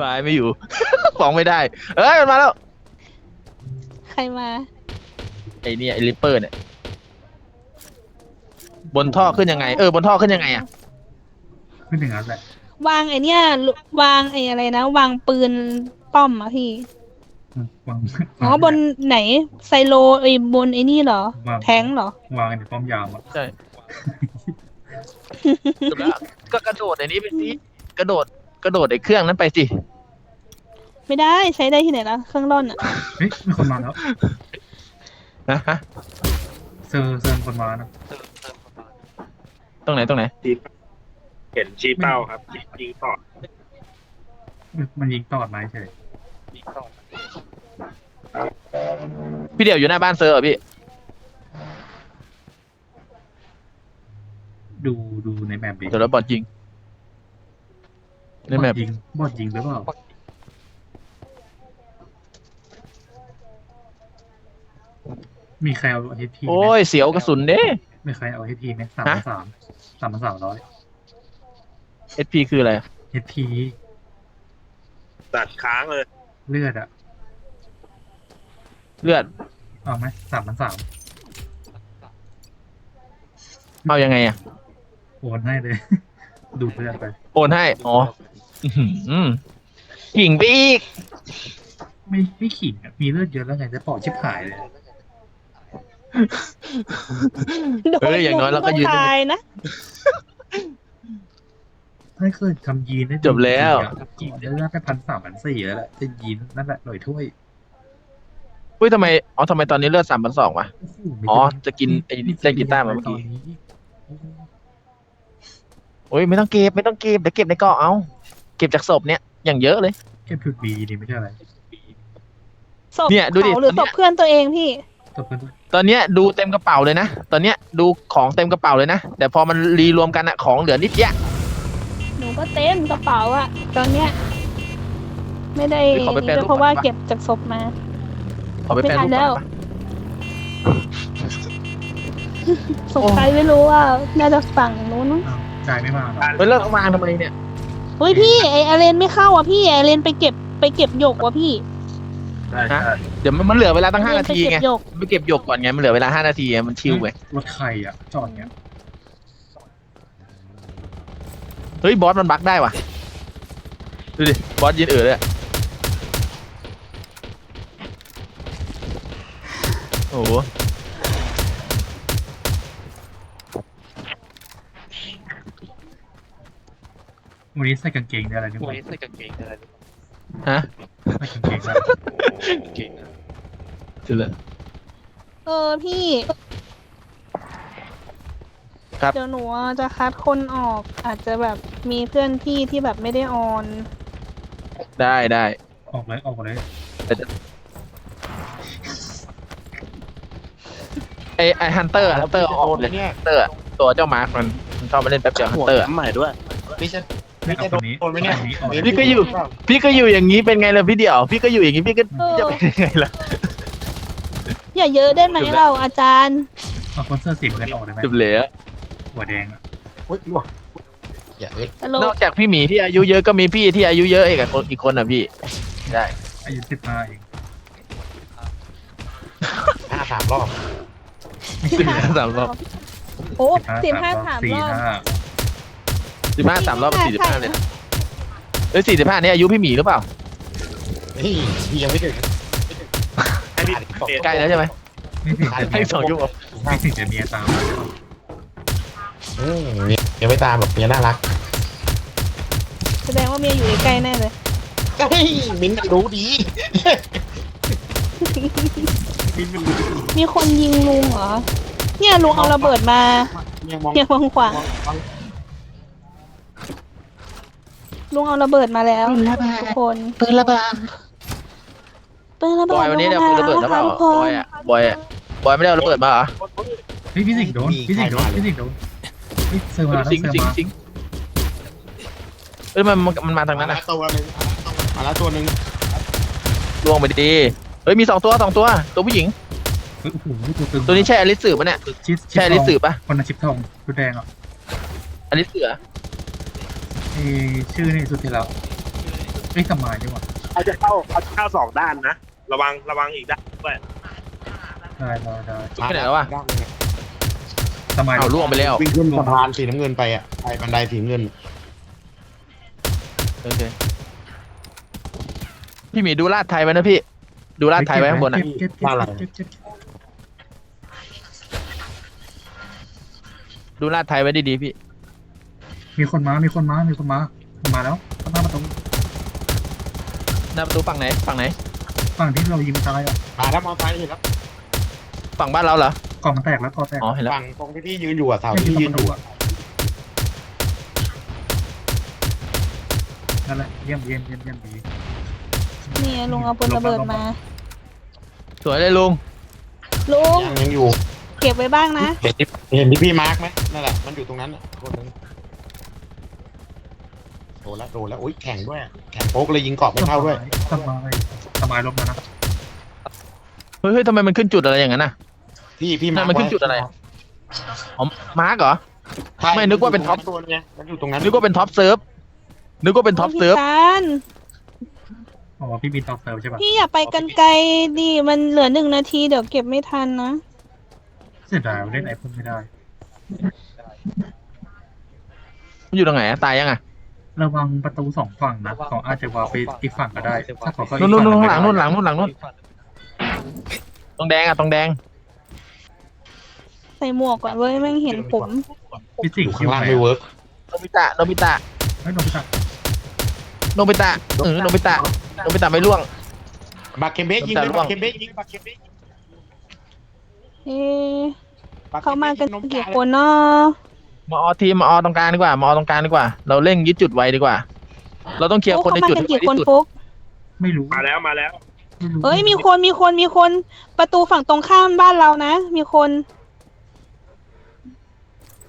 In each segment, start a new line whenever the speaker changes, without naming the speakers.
วายไม่อยู่ ฟ้องไม่ได้ เอ้ยมันมาแล้ว
ใครมา
ไอ้เนี่ยไอ้ลิปเปอร์เนี่ย บนท่อขึ้นยังไง เออบนท่อขึ้นยังไงอะ
ขึ้นอย่างนั้นแหละ
วางไอเนี้ยวางไออะไรนะ วางปืนป้อมอะพี่
อืมวาง
อ๋อบนไหนไซโลไอบนไอนี่เหรอ
วาง
แท้งเหรอ
วางในป้อมยามอะ
ใช่จบแล้วก็กระโดดไอ้นี้ไปสิกระโดด กระโดดไอ้เครื่องนั้นไปสิ
ไม่ได้ใช้ได้ที่ไหนละเครื่องร่อนอะ
เฮ้ยมีคนมาแล้ว
นะฮะ
เซอร์เซอร์มีคนมานะ
ตรงไหนตรงไหน
เห็นชี้เป้าครับยิงต่อ
มันยิงตอดมาเฉย
พี่เดี่ยวอยู่หน้าบ้านเซอร์เหรอพี่
ดูดูในแมปดิ
เดี๋ยวเราบอลยิง ในแมป
บอดยิงบอดยิงหรือเปล่ามีใครเอาเอที
โอ้ยเสียวกระสุนเด้
มีใครเอาเอทีไหมสาม
ฮะ
สามสามพันสามร้อย
SP คืออะไร
เอที
ตัดค้างเลย
เลือดอะ
เลือด
เอาไหมสามพันสาม
เอายังไงอะ
โอนให้เลย ดูดเลือดไป
โอนให้ อ๋อ อื้อหือกิ่งไปอีก
ไม่ไม่ขิงอะมีเลือดเยอะแล้วไงจะปอดชิบหายเลย
โด
เอออย่างน้อยเราก็ยืน
ตายนะ
ถ้าเคยทำยีนได้
จบแล้ว
ยีนได้แค่พันสามพันสี่แล้วแหละจะยีนนั่นแหละหน่อยถ้วย
อุ้ยทำไมอ๋อทำไมตอนนี้เลือดสามพันสองวะ
โโหมี
อ๋อ
แต่
จะกินไอ้เล่นกีตาร์มาเมื่อ
ตอ
กี้
นนี้
โอ้ยไม่ต้องเก็บไม่ต้องเก็บเดี๋ยวเก็บในกล่องเอา เก็บจากศพเนี้ยอย่างเยอะเลย
เก็บจุดบีนี่ไม่ใช่อะไร
ศพ
เนี่ยดูดิ
เขาหรือ
ตอนเนี้
ศ
ย
พเพื่อนตัวเองพี่
ตบกันด้วย
ตอนเนี้ยดูเต็มกระเป๋าเลยนะ ตอนเนี้ยดูของเต็มกระเป๋าเลยนะ แต่พอมันรีรวมกันอะของเหลือนิดเดียว
หนูก็เต็มกระเป๋าอะตอนเนี้ย ไม่ได้
เฮ้ยขอไปแปรรูป
เพราะว่า
ก่อนดีกว่า
เก็บจากศพมา
ขอไปแปลรูป
ไม่ทันแล้
ก่อ
ว
นปะ
สงสัยไม่รู้ว่า น่าจะฝั่งนู้นมั้ง
อ้าวจ่ายไม่มาเหรอ
เฮ้ยเลิกเอาวางทำไมเนี่ย
เฮ้ยพี่ไออาเรนไม่เข้าอะพี่ไออาเรนไปเก็บไปเก็บหยกว่ะพี่
ใช่
ฮะ
ใช่
เดี๋ยวมันมันเหลือเวลาตั้งห้า
เร
นาที
ไปเก็
ไง
บหยก
ไปเก็บหยกก่อนไง มันเหลือเวลาห้านาทีไงมันชิวไง
รถใครอะ จอดเนี่ย
เฮ้ย บอสมันบั๊กได้ว่ะ ดูดิ บอสยืนเอ๋อเลยอะโอ้โห
วันนี้ใส่กางเกงได้อะไรนี่หว่า
ใส่กางเกงอะไร
ฮะ
ใส่กางเกงได้
เก่ง
จุดเลย
เออพี่
ครับ
เดี๋ยวหนูจะคัดคนออกอาจจะแบบมีเพื่อนพี่ที่แบบไม่ได้ออน
ได้ได้
ออกเลยออกเลย
ไอไอฮันเตอร์ฮันเตอร์ออกเลยฮันเตอร์ตัวเจ้ามาร์คมันมันชอบมาเล่นแป๊บเดียวฮัน
หัว
เตอร์
ใหม่ด้วย ไม่ใช่
ไม่เอาคนนี้
โดนไหมเนี่ย
คนนี้ออกเลย
พี่ก็อยู่ พี่ก็อยู่อย่างนี้เป็นไงล่ะพี่เดี่ยว พี่ก็อยู่อย่างนี้พี่ก็
เออ
จะเป็นยังไงล่ะ
อย่าเยอะได้ไหม
จบแล้ว
เราอาจารย์
เอาคนเสื้อสีเงินออกได้ไหม
จบเลย
หัวแดงอะ
อย่าเอ้ย
ตล
นอกกจากพี่หมีที่อายุเยอะก็มีพี่ที่อายุเยอะอีกอะคนอีกคนอะพี่ได้
อายุสิบห้าเอง
ห้าสามรอบ
สิบห้าสามรอบ
โอ้สิบห้าสาม
สี่
รอบ
ห้า
สิบห้าสามรอบสี่สิบห้าเลยนะเอ้ยสี่สิบห้านี่อายุพี่หมีหรือเปล่า
เฮ้ยพี่ยังไม่ถึง
ให้พี่เตะ
ใกล้แล้วใช่ไหม
ไม่ถึงแต่
ให้
เมีย
สองชั่วโมง
ไม่ถึงแต่เมียตามมาใช่ปะ
อืมยังไม่ตามหรอกเมียน่ารัก
แสดงว่าเมียอยู่ใกล้ๆแน่เลย
เฮ้ยมิ้นท์รู้ดี
มีคนยิงลุงเหรอ เนี่ยลุงเอาระเบิดมา
ยังมอง
เพียงวางขวาง ลุงเอาระเบิดมาแล้วทุกคน
ปืนระเบิด
ปืนระ
บ
เบิ
อ
ด
ยวันนี้เนี่ย
ล
คุณ
ง
ระเบิด
มา
แล้วเปล่า
ทุกค
บอนยอะบอยอะบอยไม่ได้เอาระเบิดมาเหรอ
เฮ้ยพี่สิงห์โดนพี่สิงห์โดนพี่สิงห์โดนเฮ้ยเซอร์มาแล้ว
สิง
เซอร์
สิง
มา
สิงเอ้ยมันมันมันมาทาง
มา
นั้น
แล้
นะ
วตัวหนึ่งมาแล้วตัวหนึ่ง
ล่วงไปดีเฮ้ยมีสองตัวสองตัว ตัวผู้หญิง
เฮ้ยโอ้โหตัวตึง
ตัวนี้ใช่อลิสสืบปะเนี่ย
ชิป
ใช่อลิสสืบปะ
คนนั้นชิปทองชุดแดงอะ
อลิสเสือ
เอ้ชื่อนี่สุดที่แล้วเอ้ยสมายดีกว่า
เขาจะเข้าเขาจะเข้าสองด้านนะ ระวังระวังอีกด้านด้วย
ได้ได้ได้
ไปไหนแล้ววะ
สมาย
เอาล่วงไปแล้ว
วิ่งขึ้นสะพานสีน้ำเงินไปอะไปบันไดสีน้ำเงิน
โอเคพี่หมีดูลาดไทยไว้นะพี่ ดูลาดไทยไว้ข้างบนอะ
เก็บเก็บเก็บเก็บเก็บ
ดูลาดไทยไว้ดีๆพี่
มีคนมา มีคนมา มีคนมา มาแล้วข้างหน้าประตู
หน้าประตูฝั่งไหนฝั่งไหน
ฝั่งที่เรายิงตายอะ
มาแล้วมอไซค์เห็นแล้ว
ฝั่งบ้านเราเหรอก
ล่องมันแตกแล้วกอแตก
อ๋อเห็นแล้ว
ฝั่งตรงที่พี่ยืนอยู่อะเสา
ไม่
ที่
ที่
ยืน
ป
อ
ระตู
ยู่
อะนั่นแหละเยี่ยมเยี่ยมเยี่ยมเยี่ยมดี
นี่ลุงเอาปืนระเบิดมา
สวยเลยลุง
ลุง
ยังยังอยู่
เก็บไว้บ้างนะ
เห็นที่เห็นที่พี่มาร์กไหมนั่นแหละมันอยู่ตรงนั้นอะคนนึง โดนแล้วโดนแล้วโอ้ยแข่งด้วยแข่งโป๊กเลยยิงเกาะไม่เข้าด้วย
สมายสมายลบแล้วนะ
เฮ้ยเฮ้ยทำไมมันขึ้นจุดอะไรอย่างนั้นน่ะ
พี่พี่
นั่
มานร์
มันขึ้นจุดอะไรอ๋อมาร์กเหรอ
ใช่
ไม่นึกว่าเป็นท็อป
ตัวไงมันอยู่ตรงนั้น
นึกว่าเป็นท็อปเซิร์ฟนึกว่าเป็นท็อปเซิร์ฟ
พี่ตาล
อ๋อพี่บินตอเซิร์ฟใช่ปะ
พี่อย่าไปกันไกลดิมันเหลือหนึ่งนาทีเดี๋ยวเก็บไม่ทันนะ
เสียดายเล่นไอพ่นไม่ได้
มันอยู่ตรงไหนอะตายยังอะ
ระวังประตูสองฝั่งนะเขาอาจจะวางไปอีกฝั่งก็ได้ถ้าเขาเข้าอี
นู่
ก
นนู่น
ฝั่
นู่นข้างหลัง
ไม่
นู่นห
ได้
ลังนู่นหลังนู่นตรงแดงอะตรงแดง
ใส่หมวกก่อนเว้ยแม่งเห็นผม
พี่สิง
อยู่
ห์
ข้างล่างไม่เวิร์ก
โนบิตะโนบิตะ
ไม่โดนพี่ตัก
โนบิตะเออโนบิตะโนบิตะไม่ล่วง
บาเคมเบสยิง
แต่
เลย
ระวั
บางเคมเบสยิงบาเคมเบสยิง
เอ๊ะ
บค
เขามากัน
บสยิง
กี่คนเนาะ
มาออทีมมาออตรงกลางดีกว่ามาออตรงกลางดีกว่า เราเร่งยึดจุดไว้ดีกว่า เราต้องเคลียร์
โอ้
คน
เขา
ใน
มา
จุด
กัน
ให้ไว
กี่คน
ที่สุด
ฟุก
ไม่รู้
มาแล้วมาแล้ว
ไม่รู้
เอ้ยมีคนมีคนมีคน ประตูฝั่งตรงข้ามบ้านเรานะ มีคน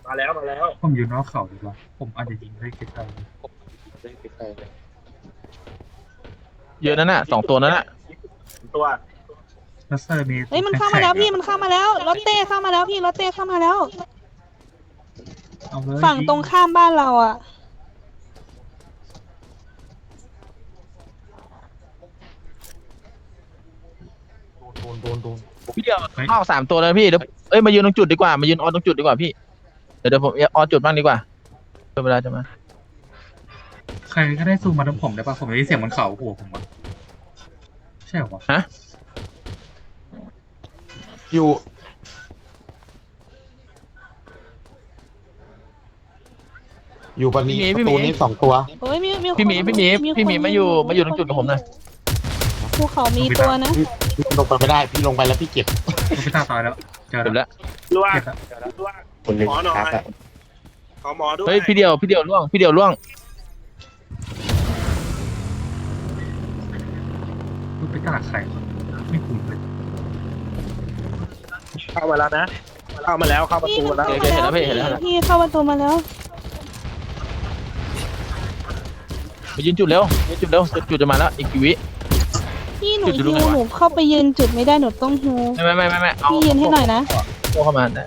มาแล้วมาแล้ว
ผมอยู่นอกเขาดีกว่าผมอาจจะยิงได้เก็บได้
เยอะนั่นน่ะสองตัวนั้นน่ะ
ตัว
แล้วเซอร์มี
เฮ้ยมันเข้ามาแล้วพี่มันเข้ามาแล้วรถเต้เข้ามาแล้วพี่รถเต้เข้ามาแล้ว
เอาเลย
ฝั่งตรงข้ามบ้านเราอะ
โดนโดนโดน
พี่เดียวเข้าสามตัวแล้วพี่เดี๋ยวเอ้ยมายืนตรงจุดดีกว่ามายืนออตรงจุดดีกว่าพี่เดี๋ยวเดี๋ยวผมออจุดบ้างดีกว่าเวลาจะมา
ใครก็ได้ซูมมาตรงผมได้ป่ะผมได้ยินเสียงมันเข่าหัวผมวะใช่เหรอวะ
ฮะ
อยู่ อยู่ปนี้ประตูนี้สองตัว
เฮ้ยมีมีคน
พี่หมีพี่หมีพี่หมีมาอยู่มาอยู่ตรงจุดกับผมหน่อย
ภูเขามีตัวนะ
พี่พี่ลงไปไม่ได้พี่ลงไปแล้วพี่เก็บ
ผมพี่ตาตายแล้วเจอ
เดี๋ยว
แล้ว
แล้ว
ล่วง
เก็บแล้ว
ล่วง
คนหนึ่ง
หมอหน่อย
ครับ
ขอหมอด้วย
เฮ้ยพี่เดียวพี่เดียวล่วงพี่เดียวล่วง
คุณไปตาใครไม่คุ้นเลย
เข้ามาแล้วนะเข้ามาแล้วเข้าประ
พี่
ตู
มัน
แล้ว
เข้ามาแล้วพี่พี่เข้าประตูมาแล้ว
มายืนจุดเร็วยืนจุดเร็วจุดจุดจะมาแล้วอีกกี่วิ
พี่หนู
จุดอยู่
ฮิ
ตรงไหนวะ
วหนูเข้าไปยืนจุดไม่ได้หนูต้องฮิว
ไม่ไม่ไม่ไม่ไม่เอา
พี่ยืนให้หน่อยนะ
โเข้ามาได้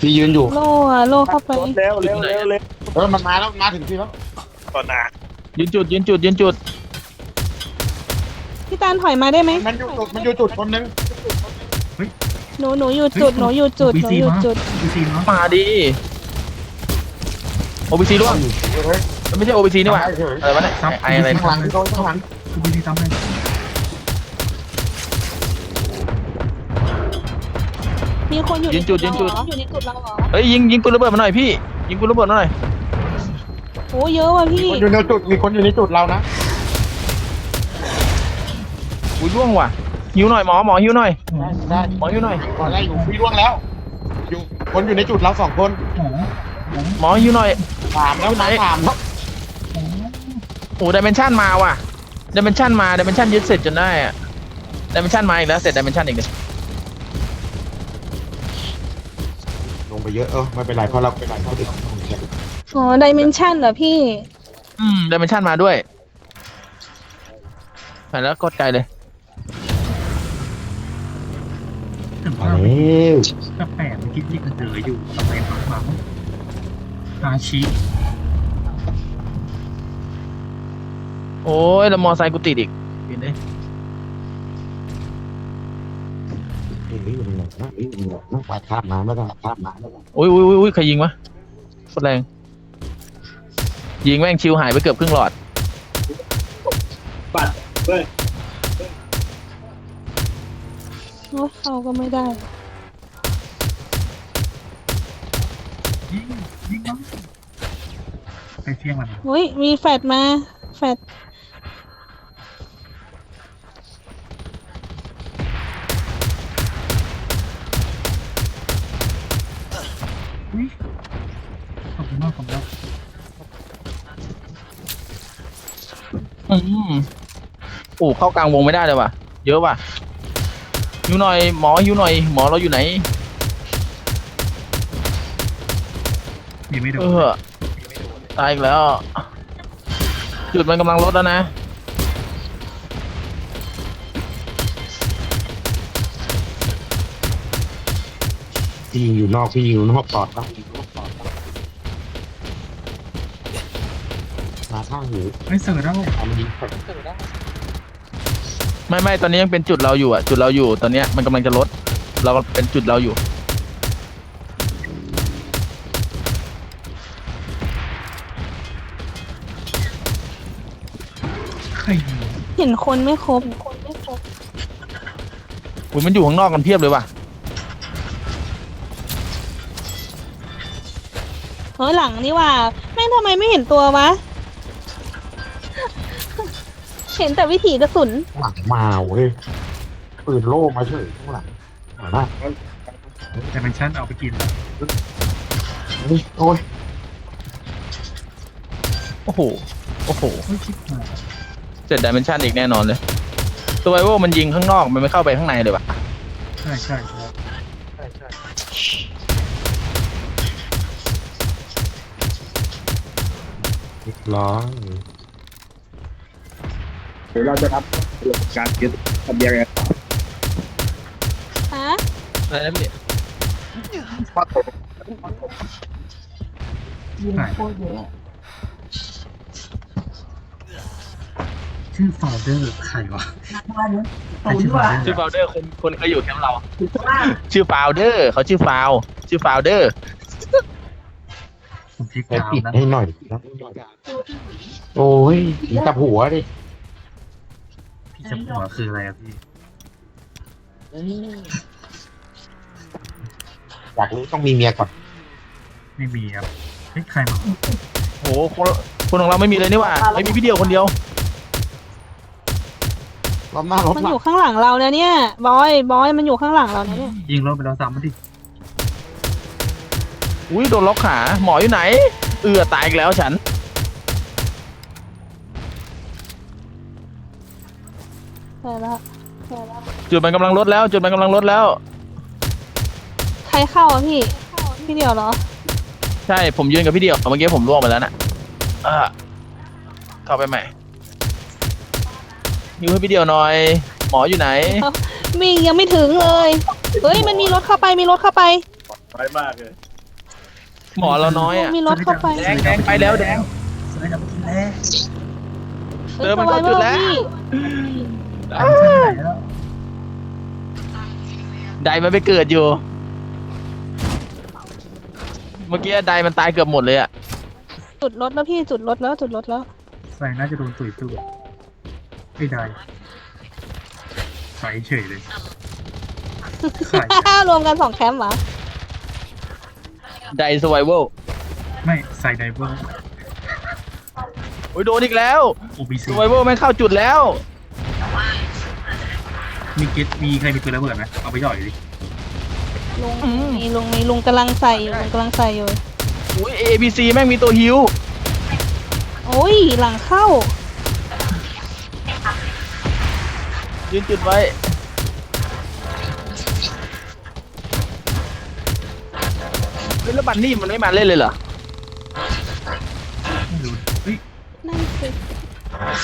พี่ยืนอยู่
โล่อะโล่เข้าไป
เร็วเร็วเร็วเร็ว
เออมันมาแล้วมาถึงพี่แล้ว
ตอนนา
ยืนจุดยืนจุดยืนจุด
พี่ตาลถอยมาได้ไหม
มันอยู่จุดมันอยู่จุดคนนึง
หนูหนูอยู่จุดหนูอยู่จุดหนูอยู่จุด
พีซีมา
มาดิโอบีซีล่วง
เฮ้ย
มันไม่ใช่โอบีซีนี่หว่า
เฉย
อะไรวะเนี่ยไออะไร
ข้างหลังโดนข้างหลัง
คือพีซีซ้ำเลย
มีคนอยู่
ยืนจุดยืนจุด
เราเหรออยู่ในจุดเราเหรอ
เฮ้ยยิงยิงปืนระเบิดมาหน่อยพี่ยิงปืนระเบิดมาหน่อย
โอ้เยอะว่ะ
มี
พี่
คนอยู่ในจุด มีคนอยู่ในจุดเรานะ
อุ้ยล่วงว่ะหิวหน่อยหมอหมอหิวหน่อย
ได้ได้
หมอหิวหน่อย
ก่อนได้อยู่พี่ล่วงแล้ว อยู่คนอยู่ในจุดเราสองคน
หมอ
หมอหิวหน่อย
ถามแล้วนะถามแล้ว
โอ้ดิเมนชันมาว่ะดิเมนชันมาดิเมนชันยึดเสร็จจนได้อะดิเมนชันมาอีกแล้วเสร็จดิเมนชันอีกเลย
ลงไปเยอะเออไม่เป็นไรเพราะเราเป็นไรเพราะเด็ก
อ๋อดิเมนชันเหรอพี่
อืมดิเมนชันมาด้วยไปแล้วกดไกลเลย
ถึง
มา
ว่า
แล้ว
กาแฟเมื่อกี้ที่มันเจออยู่ทำไมหมาหมาอาชี
โโอ้ยแล้วมอไซค์กูติดอีกปีนเลย
นี่มันหนักนะนี่มันหนักนะปาดข้ามมาไม่ได้ข้ามมาไม่ได้
อุ้ยอุ้ยอุ้ยอุ้ยใครยิงวะโคตรแรง ยิงแม่งชิวหายไปเกือบครึ่งหลอด
ปัดเฮ้ย
โอ้ยเข้าก็ไม่ได้
ยิงยิงมั้งไปเที่ยงมัน
เฮ้ย มีแฟดมา แฟด
อุ้ยขอบคุณมากขอบคุณมาก
อืม โอ้เข้ากลางวงไม่ได้เลยว่ะ เยอะว่ะหิวหน่อยหมอหิวหน่อยหมอเราอยู่ไหน
มีไม่โด
เอนอตายอีกแล้ว จุดมันกำลังลดแล้วนะ
พี่ยิงอยู่นอกพี่ยิงอยู่นอกปลอดนะมาข้างหู
ไม่เสือแล้ว
เอามายิงผม
ไม่ไม่ตอนนี้ยังเป็นจุดเราอยู่อะ จุดเราอยู่ตอนเนี้ยมันกำลังจะลด เราก็เป็นจุดเราอยู่
ใครยิง
เห็นคนไม่ครบ
อุ้ยมันอยู่ข้างนอกกันเพียบเลยว่ะ
เฮ้ยหลังนี่ว่าแม่งทำไมไม่เห็นตัววะ เห็นแต่วิถีกระสุน
ข้างหลังมาเว้ยปืนโล่มาเฉยข้างหลังเห็นปะ
แต่เป็นชั้นเอาไปกินแล้ว
เฮ้ยโอ้ย
โอ้โห โอ้โห
เฮ้ยชิบหาย
เจ็ดดิเมนชันอีกแน่นอนเลยตัวไวโวมันยิงข้างนอกมันไม่เข้าไปข้างในเลยว่ะ
ใช่ใช่ใช่
เรียบร้อย
เดี๋ยวเราจะรับการยึดทะเบียนกัน
ฮะ
อะไรนะพี่
ใช่ชื่อฟาวเดอร์ใครวะใครชื่อฟาวเดอร์
ชื่อฟาวเดอร์คนคนเคยอยู่แคมป์เราชื่อฟาวเดอร์เขาชื่อฟาวชื่อฟาวเดอร์
ผมพลิก
ไป
ดาว
ปิด
นะ
ให้หน่อยนะโอ้ยผีจับหัวดิ
พี่จะหัวคืออะไรอะพี่
อยากรู้ต้องมีเมียก่อน
ไม่มีครับเฮ้ยใครมา
โหคนคนของเราไม่มีเลยนี่หว่าไม่มีพี่เดียวคนเดียว
รอบหน้ารถ
มัน
หลั
องยู่ข้างหลังเราเนี่ยเนี่ย บอย บอย มันอยู่ข้างหลังเราเนี่ย
ยิงรถไปแล้วซ้ำมาดิ
อุ้ยโดนล็อกขา หมออยู่ไหน เอือตายอีกแล้วฉัน
ใช่แล้วใช่แล้ว
จุดมันกำลังลดแล้ว จุดมันกำลังลดแล้ว
ใครเข้าอะพี่พี่เดียวเหรอ
ใช่ผมยืนกับพี่เดียวเมื่อกี้ผมล่วงไปแล้วน่ะอ่าเข้าไปใหม่ยิวให้พี่เดียวหน่อย หมออยู่ไหน
มียังไม่ถึงเลยเฮ้ยมันมีรถเข้าไปมีรถเข้าไป
น้อยมากเลย
หมอเราน้อยอะ
มีรถเข้าไป
แดงแดงไปแล้วแดง
สไลด์ดับกินแล้ว
เดินมันเข้าจุดแล้ว
พี่
อันนี้ชั้น ไหนแล้ว
ไดมันไปเกิดอยู่ เมื่อกี้ไดมันตายเกือบหมดเลยอะ
จุดรถแล้วพี่จุดรถแล้วจุดรถแล้ว
แสงน่าจะโดนตุ๋ยตุ๋ยไม่ได้ใส่เฉยเลยใส่
รวมกันสองแคมป์เหรอ
ไดสไวเวล
ไม่ใส่ไดเวอร์
โอ้ยโดนอีกแล้ว
โอบี
ส
ซี
ไวเวลไม่เข้าจุดแล้ว
มีเก็ตมีใครมีปืนระเบิดไหมเอาไปหย่อยดิ
ลุง
อืม
มีลุงมีลุงกำลังใส่อยู่ลุงกำลังใส่อยู่
อุ้ย ABC แม่งมีตัวฮิว
โอ้ยหลังเข้า
ยืนจุดไว้ เฮ้ยแล้วบันนี่มันไม่มาเล่นเลยเหรอ
ไม่รู้เฮ้ย
นั่นสิ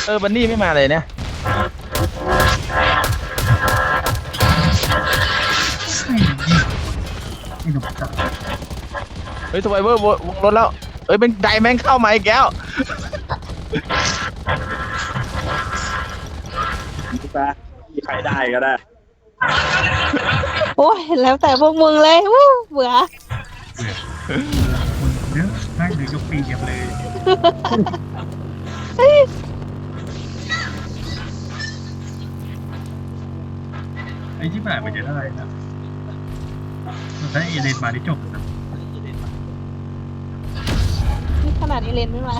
เออ บันนี่ไม่มาเลยเนี่ย
อ้หนุ่มจับ
เฮ้ยสไวเวอร์วงรถแล้วเอ้ยเป็นไดแม่งเข้ามาอีกแล้ว
ซะมีใครได้ก็ได้
โอ้ยแล้วแต่พวกมึงเลยวู้เบื่อ
คนเยอะได้เลยยกปีเดียวเลยไอ้ที่ผ่านมันจะได้นะ ถ้าเอเลนมาได้จบนะ
นี่ขนาดเอเลนไม่มา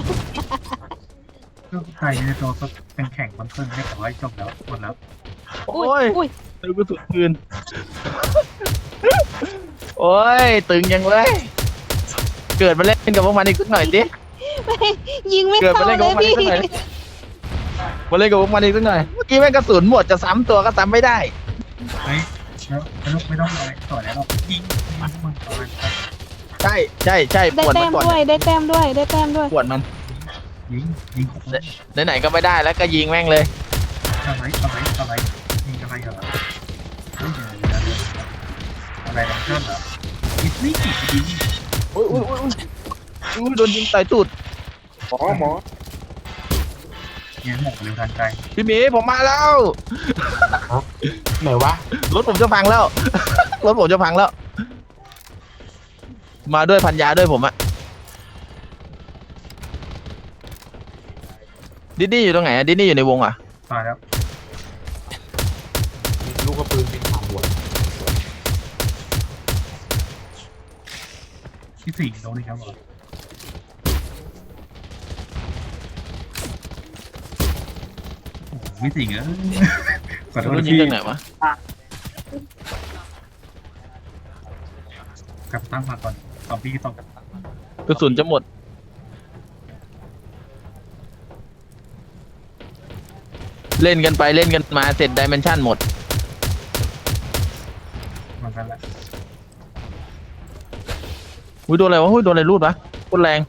ก็ตายในตัวก็เป็นแข่งมันเพิ่งได้แต่ว่าจบแล้วหมดแล้ว
โอ้ย
อุ้ย
ตึงกระสุนปืน โอ้ย ตึงยังเลย เกิดมาเล่นกับพวกมันอีกสักหน่อยดิ
ยิงไม่
เกิด
เข้า
มาเล่น
เล
กับพ
ยว
กมันอี
พี่
กสักหน่อยดิมาเล่นกับพวกมันอีกสักหน่อย เมื่อกี้แม่งกระสุนหมดจะซ้ำตัวก็ซ้ำไม่ได้
เฮ้ย แล้วไม่ต้องไม่ต้องอะไรต่อแล้วหรอกยิงยิงมันต่อมัน
ใช่ใช่ใช่
ได้
ปวด
แต้
มัน
ม
ก่อน
ด้วย ได้แต้มด้วย ได้แต้มด้วย
ปวดมัน
ยิงยิงของมัน
ไหนๆก็ไม่ได้แล้วก็ยิงแม่งเลย
อะไรอะไรอะไรยิงอะไรเหรอเฮ้ยเดี๋ยวเดี๋ยวเดี๋ยวอะไรของท่านเหรอยิงนี่ยิง
อุ้ยอุ้ยอุ้ยอุ้ยโดนยิงใส่ตูด
หมอหมอ
ยิงหมกเร็วทันใจ
พี่หมีผมมาแล้ว
ไหนวะ
รถผมจะพังแล้ว รถผมจะพังแล้ว มาด้วยพันยาด้วยผมอะดิดนี่อยู่ตรงไหนอะดิดนี่อยู่ในวงอะ
ตายแล้ว
ลูกกระปืนเป็นผ่าหัว
ที่สี่โดนอีกแล้วเหรอโอ้โห ไม่สี่เออขอโทษ
รถยิง
ที่
ตรงไหนวะ
กลับตั้งมาก่อนซอมบี้ตก
กระสุนจะหมด เล่นกันไปเล่นกันมาเสร็จดิเมนชันหมด
เหมือนกันแหละ
อุ้ยโดนอะไรวะอุ้ยโดนอะไรรูดวะโคตรแรง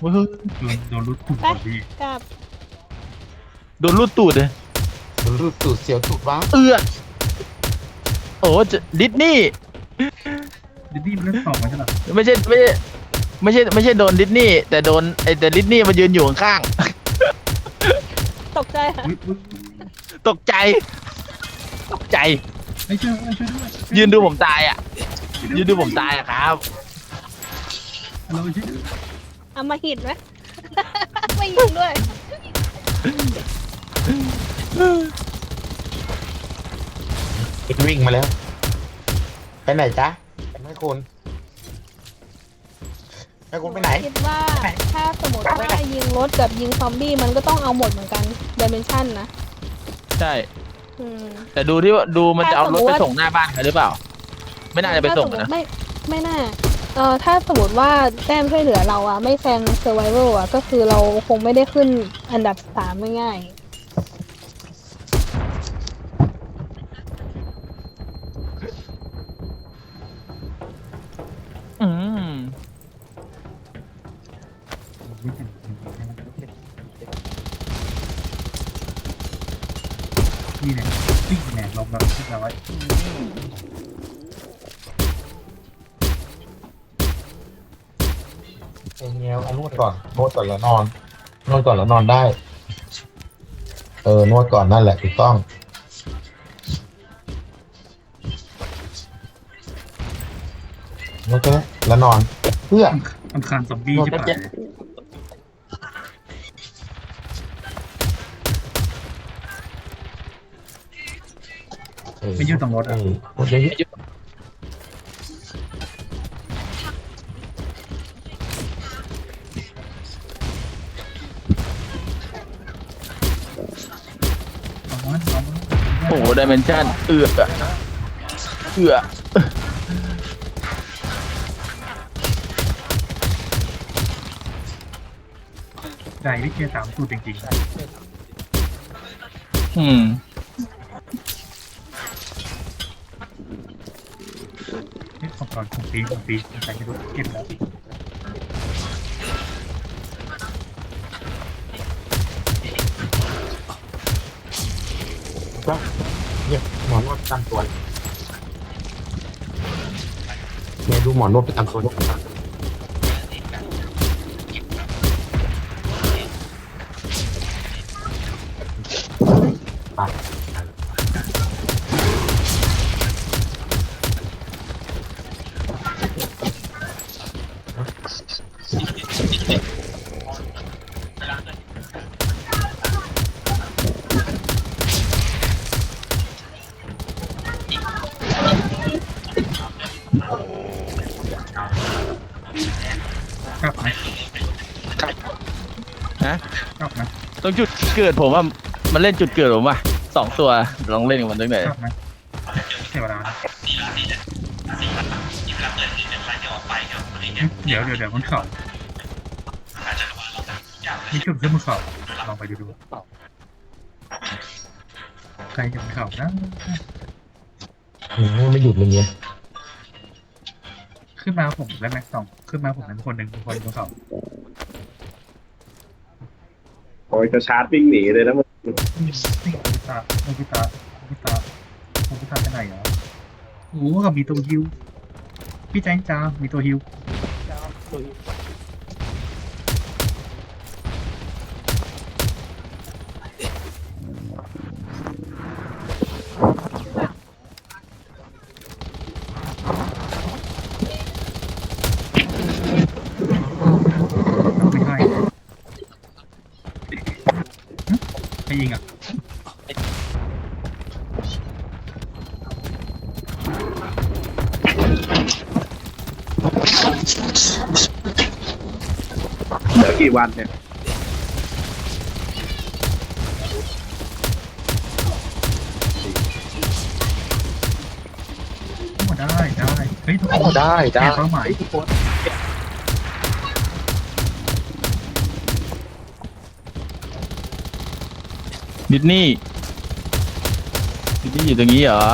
อุ้ยเฮ้ย
โดนโดนรุดถุงซอมบี้
กับ
โดนรูดตูดเลย
มันรูดตูดเสียวตูดวะ
เอือโอ้จะดิสนี่
ดิดดี้มันเล่นสองมันใช่เหรอ
ไม่ใช่ไม่ใช่ไม่ใช่ไม่ใช่โดนดิสนี่แต่โดนไอแต่ดิสนี่มายืนอยู่ข้าง
ตกใจเหรอ
อุ๊ยอุ๊ย
ๆตกใจ ตกใจ
ไอ้ยช่วยด้วยช่วยด้วย
ยืนดูผมตายอะ ยืนดูผมตายอะครับ
ฮัลโหลช่วยด้วย
เอามาหิดไหม ไม่ยิงด้วย
วิ่งมาแล้ว ไปไหนจ๊ะแม่คุณแม่คุณไปไหน
คิดว่าถ้าสมมติว่ายิงรถกับยิงซอมบี้มันก็ต้องเอาหมดเหมือนกันดิเมนชันนะ
ใช่
อืม
แต่ดูที่ว่าดูมันจะเอารถ
ถ้าสมมุติ
ไป
ว่า
ส่งหน้าบ้านใครหรือเปล่า ไม่น่าจะไปส่ง
ถ้าสมม
นะ
ติไม่ไม่น่าเอ่อถ้าสมมติว่าแต้มช่วยเหลือเราอะไม่แซงเซอร์ไวเวลอะก็คือเราคงไม่ได้ขึ้นอันดับสามง่าย
อื
ไม่ถึงนี่เนี่ยนี่เนี่ยลงแบบที่เราไว้
เองเงี้ยเอานวดก่อนนวดก่อนแล้วนอน นวดก่อนแล้วนอนได้ เออนวดก่อนนั่นแหละถูกต้องนวดแค่นี้แล้วนอนเพื่อ
อังคารซอมบี้ใช่ปะ ไม่ยืดตรงรถ
เอ
อะ
อหมดเยอะ
เอามันเอามัน
โอ้โหดิเมนชันเอือกอะเอือ
ใจที่เกียร์สามสูตรจริง
อืม
อนของปีของปีใจจะรู้เก็บแล้ว
ก็เนี่ยหมอนวดประจำตัวเนี่ยดูหมอนวดประจำตัวด้วยไป
เกิดผมว่ามันเล่นจุดเกิดผมว่ะสองตัวลองเล่นกับมันตั้งแต่
กลับไหมเสียเวลานะเดี๋ยวเดี๋ยวเดี๋ยวบนเขามีจุดขึ้นบนเขาลองไปดูดูใครอยู่บนเขานะ
อืมไม่หยุดเลยเนี่ย
ขึ้นมาผมได้ไหมสองขึ้นมาผมเป็นคนหนึ่งคนบนเขา
โอ้ยจะชาร์จวิ่งหนีเลยนะมึง
คอมพิตาคอมพิตาคอมพิตาคอมพิตาไปไหนเหรอโอ้กับมีตัวฮิว พี่แจ้งจ้ามีตัวฮิวไม่ใช่หึ ใครยิงอะ
เหลือกี่วันเนี่ย
โอ้ได้ได้เฮ้ยทุกคน
โอ้ได้ได้
แก้เป้าหมาย
ทุกคน
ดิสนี่ดิสนี่อยู่ตรงนี้เหรอ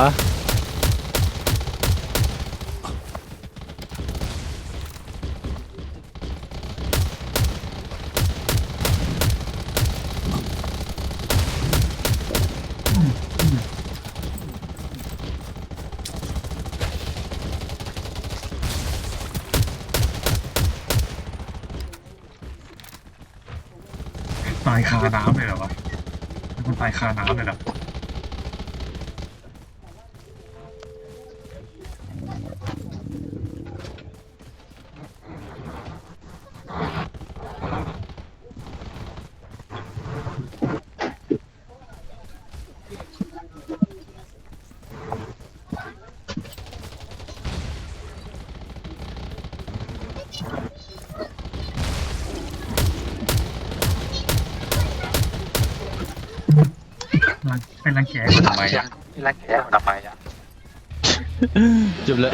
ตายคาน้ำเลยเหรอว ตายคาน้ำเลยเหรอ รังเป็นรังแกคนทำไมอะ
รักแกทำไมอะ
จบแล้ว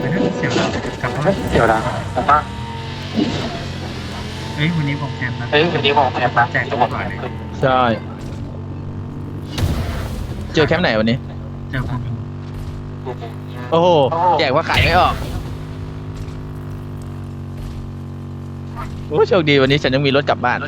ไม่ได้เสียงดังกลับบ้าน
เดี๋ยวนะผมว่า
เฮ้ยวันนี้ผมแทนนะ
เฮ้ยวันนี้ผมแพ้นะ
แจกตัวก่อนเลย
ใช่ เจอแคมป์ไหนวันนี้
เจอคน
โอ้โห แจกว่าขายไม่ออก โอ้โชคดีวันนี้ฉันยังมีรถกลับบ้าน